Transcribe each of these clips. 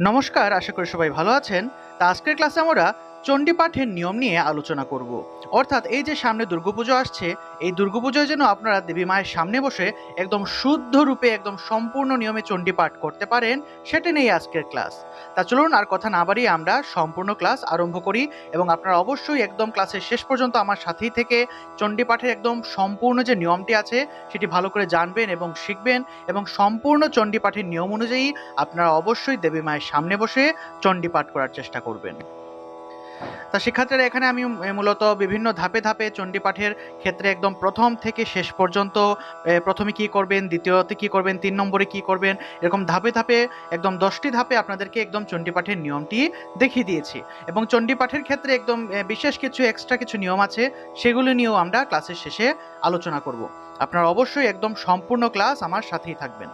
নমস্কার আশা করি সবাই ভালো আছেন। তা আজকের ক্লাসে আমরা চণ্ডী পাঠের নিয়ম নিয়ে আলোচনা করব। অর্থাৎ এই যে সামনে দুর্গাপুজো আসছে, এই দুর্গাপুজোয় যেন আপনারা দেবী মায়ের সামনে বসে একদম শুদ্ধ রূপে, একদম সম্পূর্ণ নিয়মে চণ্ডী পাঠ করতে পারেন, সেটা নিয়ে আজকের ক্লাস। তা চলুন আর কথা না বাড়িয়ে আমরা সম্পূর্ণ ক্লাস আরম্ভ করি এবং আপনারা অবশ্যই একদম ক্লাসের শেষ পর্যন্ত আমার সাথেই থেকে চণ্ডী পাঠের একদম সম্পূর্ণ যে নিয়মটি আছে, সেটি ভালো করে জানবেন এবং শিখবেন এবং সম্পূর্ণ চণ্ডী পাঠের নিয়ম অনুযায়ী আপনারা অবশ্যই দেবী মায়ের সামনে বসে চণ্ডী পাঠ করার চেষ্টা করবেন। তা শিক্ষার্থীরা, এখানে আমি মূলত বিভিন্ন ধাপে ধাপে চণ্ডী পাঠের ক্ষেত্রে একদম প্রথম থেকে শেষ পর্যন্ত প্রথমে কি করবেন, দ্বিতীয়তে কি করবেন, তিন নম্বরে কি করবেন, এরকম ধাপে ধাপে, একদম দশটি ধাপে আপনাদেরকে একদম চণ্ডী পাঠের নিয়মটি দেখিয়ে দিয়েছি। এবং চণ্ডী পাঠের ক্ষেত্রে একদম বিশেষ কিছু এক্সট্রা কিছু নিয়ম আছে, সেগুলো নিয়েও আমরা ক্লাসের শেষে আলোচনা করব। আপনারা অবশ্যই একদম সম্পূর্ণ ক্লাস আমার সাথেই থাকবেন।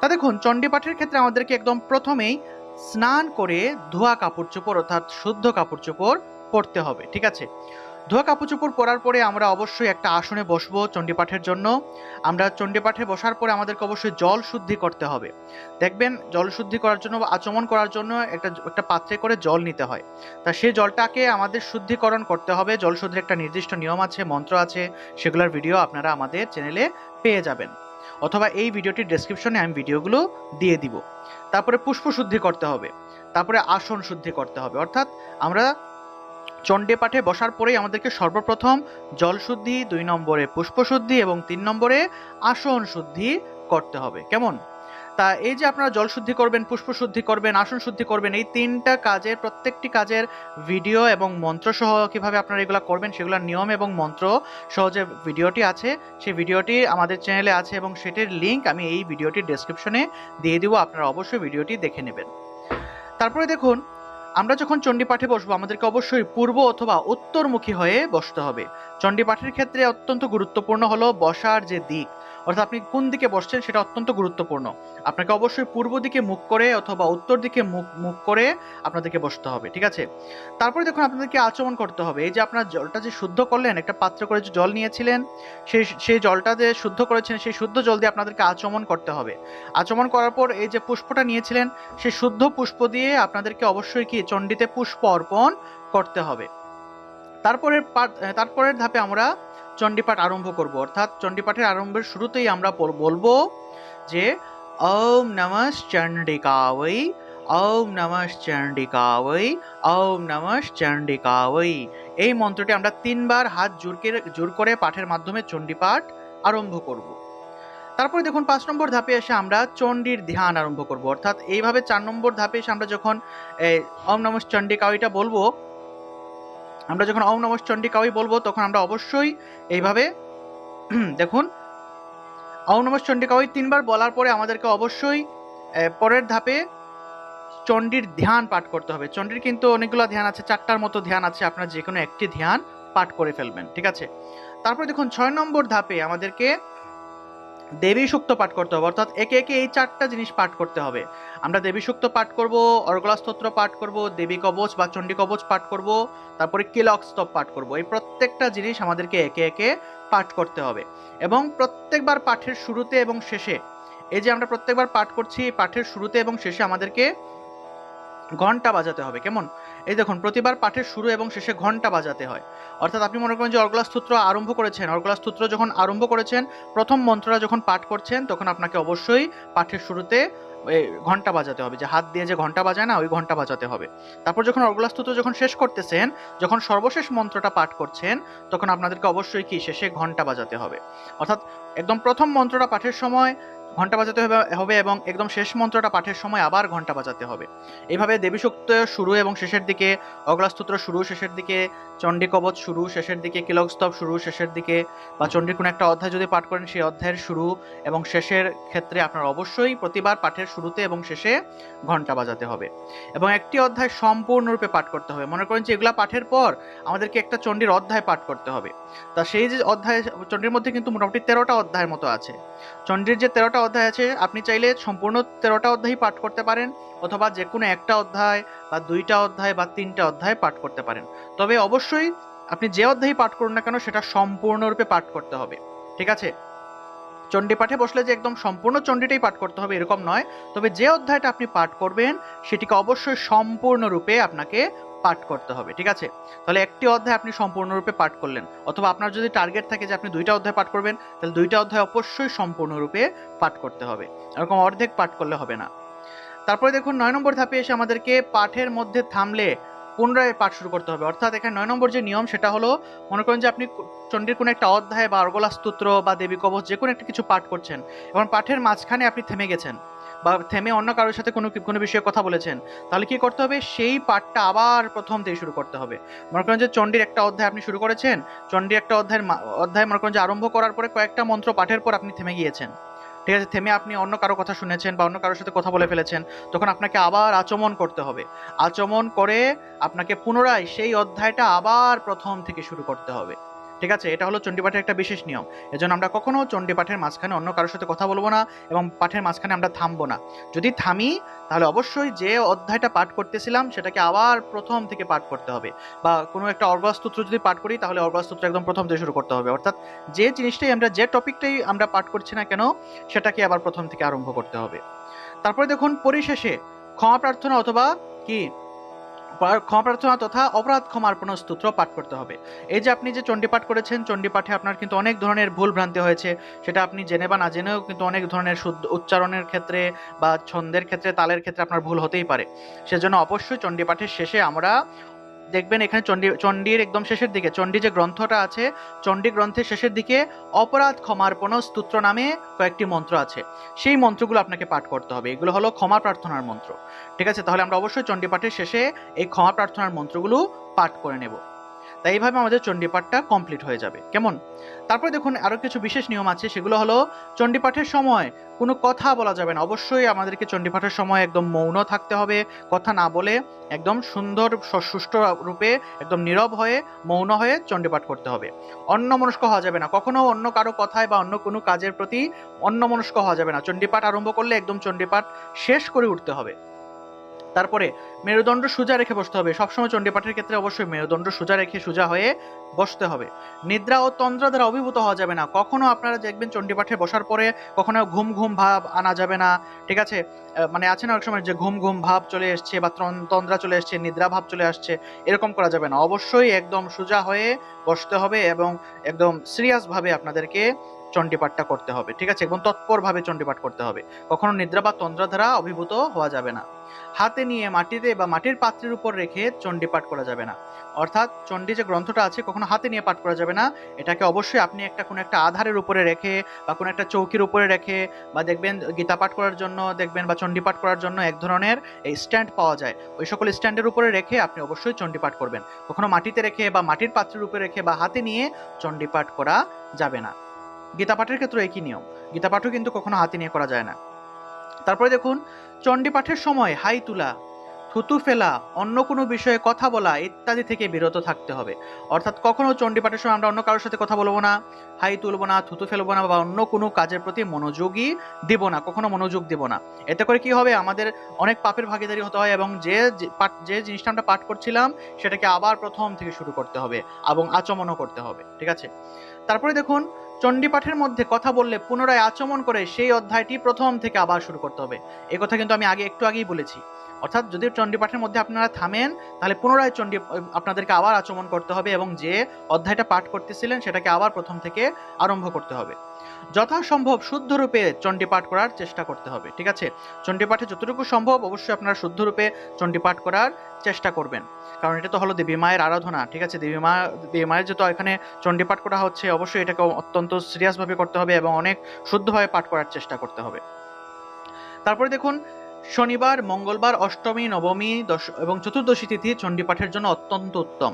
তা দেখুন চণ্ডী পাঠের ক্ষেত্রে আমাদেরকে একদম প্রথমেই স্নান করে ধোয়া কাপড় চোপড় অর্থাৎ শুদ্ধ কাপড় চোপড় পরতে হবে, ঠিক আছে? ধোয়া কাপড় চোপড় পরার পরে আমরা অবশ্যই একটা আসনে বসবো চণ্ডীপাঠের জন্য। আমরা চণ্ডীপাঠে বসার পরে আমাদেরকে অবশ্যই জল শুদ্ধি করতে হবে। দেখবেন, জল শুদ্ধি করার জন্য বা আচমন করার জন্য একটা একটা পাত্রে করে জল নিতে হয়। তা সেই জলটাকে আমাদের শুদ্ধিকরণ করতে হবে। জল শুদ্ধির একটা নির্দিষ্ট নিয়ম আছে, মন্ত্র আছে, সেগুলোর ভিডিও আপনারা আমাদের চ্যানেলে পেয়ে যাবেন। অথবা এই ভিডিওটির ডেসক্রিপশনে আমি ভিডিওগুলো দিয়ে দিব। তারপরে পুষ্প শুদ্ধি করতে হবে। তারপরে আসন শুদ্ধি করতে হবে। অর্থাৎ আমরা চণ্ডে পাঠে বসার পরেই আমাদেরকে সর্বপ্রথম জলশুদ্ধি দুই নম্বরে পুষ্পশুদ্ধি এবং তিন নম্বরে আসন শুদ্ধি করতে হবে। কেমন? তা এই যে আপনারা জল শুদ্ধি করবেন, পুষ্প শুদ্ধি করবেন, আসন শুদ্ধি করবেন, এই তিনটা কাজের, প্রত্যেকটি কাজের ভিডিও এবং মন্ত্র সহ কীভাবে আপনারা এগুলো করবেন সেগুলোর নিয়ম এবং মন্ত্র সহ যে ভিডিওটি আছে, সেই ভিডিওটি আমাদের চ্যানেলে আছে এবং সেটির লিংক আমি এই ভিডিওটির ডেসক্রিপশনে দিয়ে দিব, আপনারা অবশ্যই ভিডিওটি দেখে নেবেন। তারপরে দেখুন, আমরা যখন চণ্ডী পাঠে বসবো, আমাদেরকে অবশ্যই পূর্ব অথবা উত্তরমুখী হয়ে বসতে হবে। চণ্ডী পাঠের ক্ষেত্রে অত্যন্ত গুরুত্বপূর্ণ হলো বসার যে দিক। অর্থাৎ আপনি কোন দিকে বসছেন সেটা অত্যন্ত গুরুত্বপূর্ণ। আপনাকে অবশ্যই পূর্ব দিকে মুখ করে অথবা উত্তর দিকে মুখ মুখ করে আপনাদেরকে বসতে হবে, ঠিক আছে? তারপরে দেখুন আপনাদেরকে আচমন করতে হবে। এই যে আপনার জলটা যে শুদ্ধ করলেন, একটা পাত্র করে যে জল নিয়েছিলেন, সেই সেই জলটা যে শুদ্ধ করেছেন, সেই শুদ্ধ জল দিয়ে আপনাদেরকে আচমন করতে হবে। আচমন করার পর এই যে পুষ্পটা নিয়েছিলেন সেই শুদ্ধ পুষ্প দিয়ে আপনাদেরকে অবশ্যই কি চণ্ডীতে পুষ্প অর্পণ করতে হবে। তারপরের তারপরের ধাপে আমরা চণ্ডীপাঠ আরম্ভ করব। অর্থাৎ চণ্ডীপাঠের আরম্ভের শুরুতেই আমরা বল- বলব যে, ওম নমঃ চণ্ডিকাবৈ ওম নমঃ চণ্ডিকাবৈ ওম নমঃ চণ্ডিকাবৈ এই মন্ত্রটি আমরা তিনবার হাত জোরকে জোর করে পাঠের মাধ্যমে চণ্ডীপাঠ আরম্ভ করব। তারপরে দেখুন, পাঁচ নম্বর ধাপে এসে আমরা চণ্ডীর ধ্যান আরম্ভ করব। অর্থাৎ এইভাবে চার নম্বর ধাপে এসে আমরা যখন ওম নমঃ চণ্ডিকাবৈটা বলব আমরা যখন ওম নমঃ কাউই বলব, তখন আমরা অবশ্যই এইভাবে দেখুন, ওম নমঃ কাউই তিনবার বলার পরে আমাদেরকে অবশ্যই পরের ধাপে চণ্ডীর ধ্যান পাঠ করতে হবে। চণ্ডীর কিন্তু অনেকগুলো ধ্যান আছে, চারটার মতো ধ্যান আছে, আপনার যে কোনো একটি ধ্যান পাঠ করে ফেলবেন, ঠিক আছে? তারপরে দেখুন, ছয় নম্বর ধাপে আমাদেরকে দেবী সুক্ত পাঠ করতে হবে, অর্থাৎ একে একে এই চারটা জিনিস পাঠ করতে হবে। আমরা দেবী সুক্ত পাঠ করব অর্গলাস্তোত্র পাঠ করব, দেবী কবচ বা চণ্ডী কবচ পাঠ করব, তারপরে কিলক স্তব পাঠ করব। এই প্রত্যেকটা জিনিস আমাদেরকে একে একে পাঠ করতে হবে। এবং প্রত্যেকবার পাঠের শুরুতে এবং শেষে, এই যে আমরা প্রত্যেকবার পাঠ করছি, পাঠের শুরুতে এবং শেষে আমাদেরকে ঘণ্টা বাজাতে হবে, কেমন? এই দেখুন, প্রতিবার পাঠের শুরু এবং শেষে ঘণ্টা বাজাতে হয়। অর্থাৎ আপনি মনে করেন যে অর্গলা স্তোত্র আরম্ভ করেছেন। অর্গলা স্তোত্র যখন আরম্ভ করেছেন, প্রথম মন্ত্রটা যখন পাঠ করছেন, তখন আপনাকে অবশ্যই পাঠের শুরুতে ঘণ্টা বাজাতে হবে। যে হাত দিয়ে যে ঘণ্টা বাজায় না, ওই ঘণ্টা বাজাতে হবে। তারপর যখন অর্গলা স্তোত্র যখন শেষ করতেছেন, যখন সর্বশেষ মন্ত্রটা পাঠ করছেন, তখন আপনাদেরকে অবশ্যই কি? শেষে ঘণ্টা বাজাতে হবে। অর্থাৎ একদম প্রথম মন্ত্রটা পাঠের সময় ঘণ্টা বাজাতে হবে এবং একদম শেষ মন্ত্রটা পাঠের সময় আবার ঘণ্টা বাজাতে হবে। এইভাবে দেবী শক্ত শুরু এবং শেষের দিকে, অগ্লাস্তোত্র শুরু, শেষের দিকে চণ্ডী কবচ শুরু, শেষের দিকে কিলকস্তব শুরু, শেষের দিকে বা চণ্ডীর কোনো একটা অধ্যায় যদি পাঠ করেন, সেই অধ্যায়ের শুরু এবং শেষের ক্ষেত্রে আপনার অবশ্যই প্রতিবার পাঠের শুরুতে এবং শেষে ঘণ্টা বাজাতে হবে। এবং একটি অধ্যায় সম্পূর্ণরূপে পাঠ করতে হবে। মনে করেন যে এগুলা পাঠের পর আমাদেরকে একটা চণ্ডীর অধ্যায় পাঠ করতে হবে। তা সেই যে অধ্যায়, চণ্ডীর মধ্যে কিন্তু মোটামুটি তেরোটা অধ্যায়ের মতো আছে। চণ্ডীর যে তেরোটা অধ্যায় আছে, আপনি চাইলে সম্পূর্ণ তেরোটা অধ্যায়ই পাঠ করতে পারেন অথবা যে কোনো একটা অধ্যায় বা দুইটা অধ্যায় বা তিনটা অধ্যায় পাঠ করতে পারেন। তবে অবশ্যই আপনি যে অধ্যায়ই পাঠ করুন না কেন, সেটা সম্পূর্ণরূপে পাঠ করতে হবে। ঠিক আছে? চণ্ডী পাঠে বসলে যে একদম সম্পূর্ণ চণ্ডীটাই পাঠ করতে হবে, এরকম নয়। তবে যে অধ্যায়টা আপনি পাঠ করবেন, সেটিকে অবশ্যই সম্পূর্ণরূপে আপনাকে পাঠ করতে হবে, ঠিক আছে? তাহলে একটি অধ্যায় আপনি সম্পূর্ণরূপে পাঠ করলেন। অথবা আপনার যদি টার্গেট থাকে যে আপনি দুইটা অধ্যায় পাঠ করবেন, তাহলে দুইটা অধ্যায় অবশ্যই সম্পূর্ণরূপে পাঠ করতে হবে। এরকম অর্ধেক পাঠ করলে হবে না। তারপরে দেখুন, নয় নম্বর ধাপে এসে আমাদেরকে পাঠের মধ্যে থামলে পুনরায় পাঠ শুরু করতে হবে। অর্থাৎ এখানে নয় নম্বর যে নিয়ম, সেটা হলো, মনে করেন যে আপনি চণ্ডীর কোনো একটা অধ্যায় বা অর্গলা স্তোত্র বা দেবী কবচ যে কোনো একটা কিছু পাঠ করছেন, এবং পাঠের মাঝখানে আপনি থেমে গেছেন। বা থেমে অন্য কারোর সাথে কোনো কোনো বিষয়ে কথা বলেছেন, তাহলে কি করতে হবে? সেই পাঠটা আবার প্রথম থেকে শুরু করতে হবে। মনে করেন যে চণ্ডীর একটা অধ্যায় আপনি শুরু করেছেন, চণ্ডীর একটা অধ্যায়ের অধ্যায় মনে করেন যে আরম্ভ করার পরে কয়েকটা মন্ত্র পাঠের পর আপনি থেমে গিয়েছেন। ঠিক আছে, থেমে আপনি অন্য কারও কথা শুনেছেন বা অন্য কারোর সাথে কথা বলে ফেলেছেন, তখন আপনাকে আবার আচমন করতে হবে। আচমন করে আপনাকে পুনরায় সেই অধ্যায়টা আবার প্রথম থেকে শুরু করতে হবে। ঠিক আছে? এটা হলো চণ্ডীপাঠের একটা বিশেষ নিয়ম। এজন্য আমরা কখনো চণ্ডীপাঠের মাঝখানে অন্য কারোর সাথে কথা বলব না এবং পাঠের মাঝখানে আমরা থামবো না। যদি থামি, তাহলে অবশ্যই যে অধ্যায়টা পাঠ করতেছিলাম, সেটাকে আবার প্রথম থেকে পাঠ করতে হবে। বা কোনো একটা অর্গস্তোত্র যদি পাঠ করি, তাহলে অর্গস্তোত্র একদম প্রথম থেকে শুরু করতে হবে। অর্থাৎ যে জিনিসটাই আমরা, যে টপিকটাই আমরা পাঠ করছি না কেন, সেটাকে আবার প্রথম থেকে আরম্ভ করতে হবে। তারপরে দেখুন, পরিশেষে ক্ষমা প্রার্থনা অথবা কি? ক্ষমা প্রার্থনা তথা অপরাধ ক্ষমার্পণ স্তোত্র পাঠ করতে হবে। এই যে আপনি যে চণ্ডীপাঠ করেছেন চণ্ডীপাঠে আপনার কিন্তু অনেক ধরনের ভুল ভ্রান্তি হয়েছে। সেটা আপনি জেনে বা না জেনেও কিন্তু অনেক ধরনের শুদ্ধ উচ্চারণের ক্ষেত্রে বা ছন্দের ক্ষেত্রে, তালের ক্ষেত্রে আপনার ভুল হতেই পারে। সেজন্য অবশ্যই চণ্ডীপাঠের শেষে আমরা দেখবেন এখানে চণ্ডী, চণ্ডীর একদম শেষের দিকে, চণ্ডী যে গ্রন্থটা আছে, চণ্ডী গ্রন্থের শেষের দিকে অপরাধ ক্ষমার্পণ স্তোত্র নামে কয়েকটি মন্ত্র আছে। সেই মন্ত্রগুলো আপনাকে পাঠ করতে হবে। এগুলো হলো ক্ষমা প্রার্থনার মন্ত্র। ঠিক আছে? তাহলে আমরা অবশ্যই চণ্ডী পাঠের শেষে এই ক্ষমা প্রার্থনার মন্ত্রগুলো পাঠ করে নেব। তাই এইভাবে আমাদের চণ্ডীপাঠটা কমপ্লিট হয়ে যাবে। কেমন? তারপরে দেখুন আরও কিছু বিশেষ নিয়ম আছে, সেগুলো হলো চণ্ডীপাঠের সময় কোনো কথা বলা যাবে না। অবশ্যই আমাদেরকে চণ্ডীপাঠের সময় একদম মৌন থাকতে হবে, কথা না বলে একদম সুন্দর সুষ্ঠু রূপে একদম নীরব হয়ে, মৌন হয়ে চণ্ডীপাঠ করতে হবে। অন্য মনস্ক হওয়া যাবে না। কখনো অন্য কারও কথায় বা অন্য কোনো কাজের প্রতি অন্য মনস্ক হওয়া যাবে না। চণ্ডীপাঠ আরম্ভ করলে একদম চণ্ডীপাঠ শেষ করে উঠতে হবে। তারপরে মেরুদণ্ড সোজা রেখে বসতে হবে। সবসময় চণ্ডীপাঠের ক্ষেত্রে অবশ্যই মেরুদণ্ড সোজা রেখে সোজা হয়ে বসতে হবে। নিদ্রা ও তন্দ্রা দ্বারা অভিভূত হওয়া যাবে না। কখনো আপনারা দেখবেন চণ্ডীপাঠে বসার পরে কখনো ঘুম ঘুম ভাব আনা যাবে না। ঠিক আছে? মানে আছে না অনেক সময় যে ঘুম ঘুম ভাব চলে এসছে বা তন্দ্রা চলে এসছে, নিদ্রা ভাব চলে আসছে, এরকম করা যাবে না। অবশ্যই একদম সোজা হয়ে বসতে হবে এবং একদম সিরিয়াসভাবে আপনাদেরকে চণ্ডীপাঠটা করতে হবে, ঠিক আছে? এবং তৎপরভাবে চণ্ডীপাঠ করতে হবে। কখনো নিদ্রা বা তন্দ্রা দ্বারা অভিভূত হওয়া যাবে না। হাতে নিয়ে মাটিতে বা মাটির পাত্রের উপর রেখে চণ্ডী পাঠ করা যাবে না। অর্থাৎ চণ্ডী যে গ্রন্থটা আছে, কখনো হাতে নিয়ে পাঠ করা যাবে না। এটাকে অবশ্যই আপনি একটা কোনো একটা আধারের উপরে রেখে বা কোনো একটা চৌকির উপরে রেখে বা দেখবেন গীতা পাঠ করার জন্য, দেখবেন বা চণ্ডী পাঠ করার জন্য এক ধরনের এই স্ট্যান্ড পাওয়া যায়। ওই সকল স্ট্যান্ডের উপরে রেখে আপনি অবশ্যই চণ্ডী পাঠ করবেন। কখনো মাটিতে রেখে বা মাটির পাত্রের উপরে রেখে বা হাতে নিয়ে চণ্ডী পাঠ করা যাবে না। গীতা পাঠের ক্ষেত্রে একই নিয়ম। গীতা পাঠও কিন্তু কখনো হাতে নিয়ে করা যায় না। তারপরে দেখুন চণ্ডী পাঠের সময় হাই তোলা, থুতু ফেলা, অন্য কোনো বিষয়ে কথা বলা ইত্যাদি থেকে বিরত থাকতে হবে। অর্থাৎ কখনো চণ্ডী পাঠের সময় আমরা অন্য কারোর সাথে কথা বলব না, হাই তুলবো না, থুতু ফেলব না বা অন্য কোনো কাজের প্রতি মনোযোগই দিব না, কখনো মনোযোগ দিব না। এতে করে কি হবে? আমাদের অনেক পাপের ভাগিদারি হতে হয় এবং যে পাঠ, যে জিনিসটা আমরা পাঠ করছিলাম, সেটাকে আবার প্রথম থেকে শুরু করতে হবে এবং আচমনও করতে হবে। ঠিক আছে? তারপরে দেখুন, চণ্ডীপাঠের মধ্যে কথা বললে পুনরায় আচমন করে সেই অধ্যায়টি প্রথম থেকে আবার শুরু করতে হবে। একথা কথা কিন্তু আমি আগে একটু আগেই বলেছি। অর্থাৎ যদি চণ্ডীপাঠের মধ্যে আপনারা থামেন, তাহলে পুনরায় চণ্ডী আপনাদেরকে আবার আচমন করতে হবে এবং যে অধ্যায়টা পাঠ করতেছিলেন সেটাকে আবার প্রথম থেকে আরম্ভ করতে হবে। যথাসম্ভব শুদ্ধ রূপে চণ্ডী পাঠ করার চেষ্টা করতে হবে, ঠিক আছে? চণ্ডী পাঠে যতটুকু সম্ভব অবশ্যই আপনারা শুদ্ধ রূপে চণ্ডী পাঠ করার চেষ্টা করবেন। কারণ এটা তো হলো দেবী মায়ের আরাধনা, ঠিক আছে? দেবী মা, দেবী মায়ের যেহেতু এখানে চণ্ডী পাঠ করা হচ্ছে, অবশ্যই এটাকে অত্যন্ত সিরিয়াসভাবে করতে হবে এবং অনেক শুদ্ধভাবে পাঠ করার চেষ্টা করতে হবে। তারপরে দেখুন, শনিবার, মঙ্গলবার, অষ্টমী, নবমী, দশ, এবং চতুর্দশী তিথি চণ্ডী পাঠের জন্য অত্যন্ত উত্তম।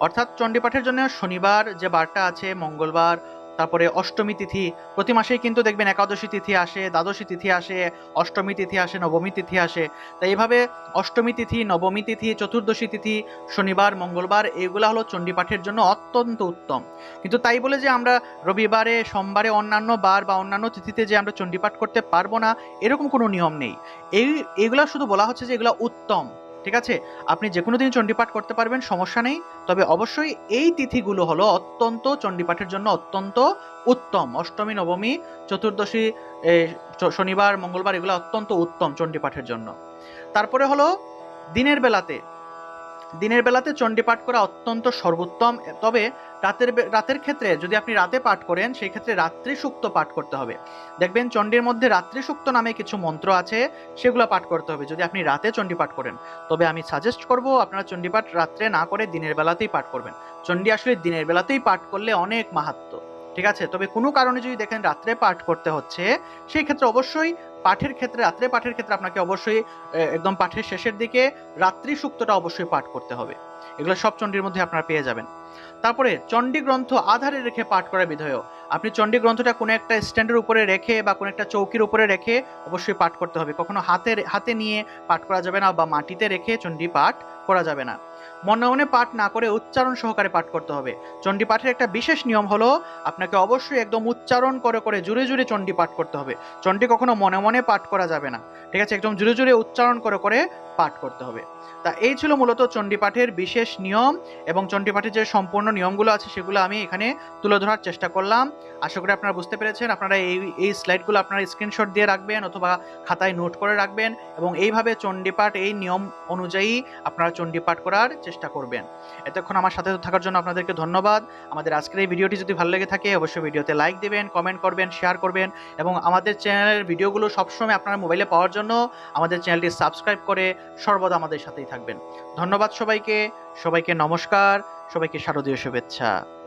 অর্থাৎ চণ্ডী পাঠের জন্য শনিবার যে বারটা আছে, মঙ্গলবার তারপরে অষ্টমী তিথি, প্রতি মাসেই কিন্তু দেখবেন একাদশী তিথি আসে, দ্বাদশী তিথি আসে, অষ্টমী তিথি আসে, নবমী তিথি আসে। তাই এইভাবে অষ্টমী তিথি, নবমী তিথি, চতুর্দশী তিথি, শনিবার, মঙ্গলবার এগুলো হলো চণ্ডী পাঠের জন্য অত্যন্ত উত্তম। কিন্তু তাই বলে যে আমরা রবিবারে, সোমবারে অন্যান্য বার বা অন্যান্য তিথিতে যে আমরা চণ্ডী পাঠ করতে পারব না, এরকম কোনো নিয়ম নেই। এই, এগুলা শুধু বলা হচ্ছে যে এগুলো উত্তম। ঠিক আছে? আপনি যে কোনো দিন চণ্ডীপাঠ করতে পারবেন, সমস্যা নেই। তবে অবশ্যই এই তিথিগুলো হলো অত্যন্ত চণ্ডীপাঠের জন্য অত্যন্ত উত্তম। অষ্টমী, নবমী, চতুর্দশী শনিবার, মঙ্গলবার এগুলো অত্যন্ত উত্তম চণ্ডীপাঠের জন্য। তারপরে হলো দিনের বেলাতে দিনের বেলাতে চণ্ডীপাঠ করা অত্যন্ত সর্বোত্তম, তবে রাতের রাতের ক্ষেত্রে যদি আপনি রাতে পাঠ করেন, সেই ক্ষেত্রে রাত্রি সুক্ত পাঠ করতে হবে। দেখবেন চণ্ডীর মধ্যে রাত্রি সুক্ত নামে কিছু মন্ত্র আছে, সেগুলো পাঠ করতে হবে, যদি আপনি রাতে চণ্ডী পাঠ করেন। তবে আমি সাজেস্ট করব, আপনারা চণ্ডীপাঠ রাত্রে না করে দিনের বেলাতেই পাঠ করবেন। চণ্ডী আসলে দিনের বেলাতেই পাঠ করলে অনেক মাহাত্ম ঠিক আছে? তবে কোনো কারণে যদি দেখেন রাত্রে পাঠ করতে হচ্ছে, সেই ক্ষেত্রে অবশ্যই পাঠের ক্ষেত্রে, রাত্রে পাঠের ক্ষেত্রে আপনাকে অবশ্যই একদম পাঠের শেষের দিকে রাত্রি সুক্তটা অবশ্যই পাঠ করতে হবে। এগুলো সব চণ্ডীর মধ্যে আপনারা পেয়ে যাবেন। তারপরে চণ্ডী গ্রন্থ আধারে রেখে পাঠ করা বিধেয়। আপনি চণ্ডী গ্রন্থটা কোনো একটা স্ট্যান্ডের উপরে রেখে বা কোনো একটা চৌকির উপরে রেখে অবশ্যই পাঠ করতে হবে। কখনো হাতে হাতে নিয়ে পাঠ করা যাবে না বা মাটিতে রেখে চণ্ডী পাঠ করা যাবে না। মনে মনে পাঠ না করে উচ্চারণ সহকারে পাঠ করতে হবে। চণ্ডী পাঠের একটা বিশেষ নিয়ম হলো, আপনাকে অবশ্যই একদম উচ্চারণ করে করে জুড়ে জুড়ে চণ্ডী পাঠ করতে হবে। চণ্ডী কখনো মনে মনে পাঠ করা যাবে না। ঠিক আছে? একদম জুড়ে জুড়ে উচ্চারণ করে করে পাঠ করতে হবে। তা এই ছিল মূলত চণ্ডীপাঠের বিশেষ নিয়ম এবং চণ্ডীপাঠের যে সম্পূর্ণ নিয়মগুলো আছে সেগুলো আমি এখানে তুলে ধরার চেষ্টা করলাম। আশা করি আপনারা বুঝতে পেরেছেন। আপনারা এই এই স্লাইডগুলো আপনারা স্ক্রিনশট দিয়ে রাখবেন অথবা খাতায় নোট করে রাখবেন এবং এইভাবে চণ্ডীপাঠ এই নিয়ম অনুযায়ী আপনারা চণ্ডীপাঠ করার চেষ্টা করবেন। এতক্ষণ আমার সাথে থাকার জন্য আপনাদেরকে ধন্যবাদ। আমাদের আজকের এই ভিডিওটি যদি ভালো লেগে থাকে অবশ্যই ভিডিওতে লাইক দেবেন, কমেন্ট করবেন, শেয়ার করবেন এবং আমাদের চ্যানেলের ভিডিওগুলো সবসময় আপনার মোবাইলে পাওয়ার জন্য আমাদের চ্যানেলটি সাবস্ক্রাইব করে সর্বদা আমাদের সাথেই থাকবেন। ধন্যবাদ সবাইকে। সবাইকে নমস্কার। সবাইকে শারদীয় শুভেচ্ছা।